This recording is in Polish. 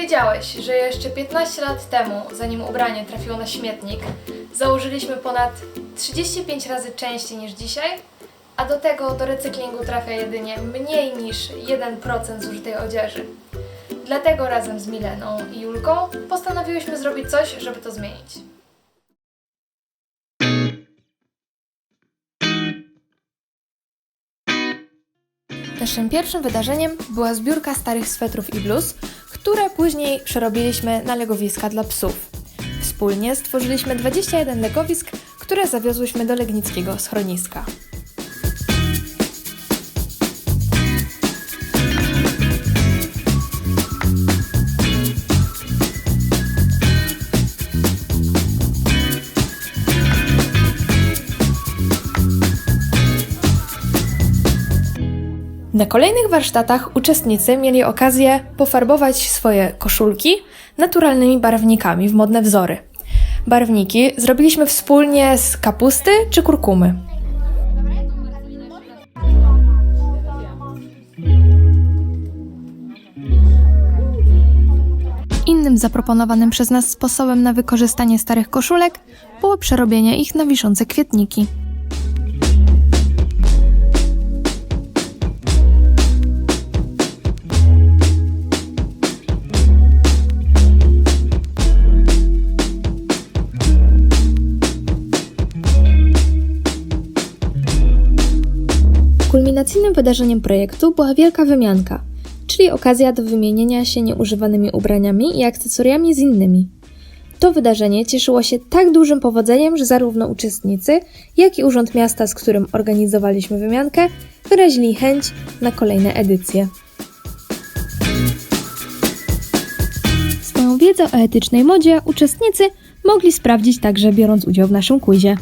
wiedziałeś, że jeszcze 15 lat temu, zanim ubranie trafiło na śmietnik, założyliśmy ponad 35 razy częściej niż dzisiaj? A do tego do recyklingu trafia jedynie mniej niż 1% zużytej odzieży. Dlatego razem z Mileną i Julką postanowiłyśmy zrobić coś, żeby to zmienić. Naszym pierwszym wydarzeniem była zbiórka starych swetrów i bluz, które później przerobiliśmy na legowiska dla psów. Wspólnie stworzyliśmy 21 legowisk, które zawiozłyśmy do legnickiego schroniska. Na kolejnych warsztatach uczestnicy mieli okazję pofarbować swoje koszulki naturalnymi barwnikami w modne wzory. Barwniki zrobiliśmy wspólnie z kapusty czy kurkumy. Innym zaproponowanym przez nas sposobem na wykorzystanie starych koszulek było przerobienie ich na wiszące kwietniki. Kulminacyjnym wydarzeniem projektu była wielka wymianka, czyli okazja do wymienienia się nieużywanymi ubraniami i akcesoriami z innymi. To wydarzenie cieszyło się tak dużym powodzeniem, że zarówno uczestnicy, jak i Urząd Miasta, z którym organizowaliśmy wymiankę, wyrazili chęć na kolejne edycje. Swoją wiedzę o etycznej modzie uczestnicy mogli sprawdzić także biorąc udział w naszym quizie.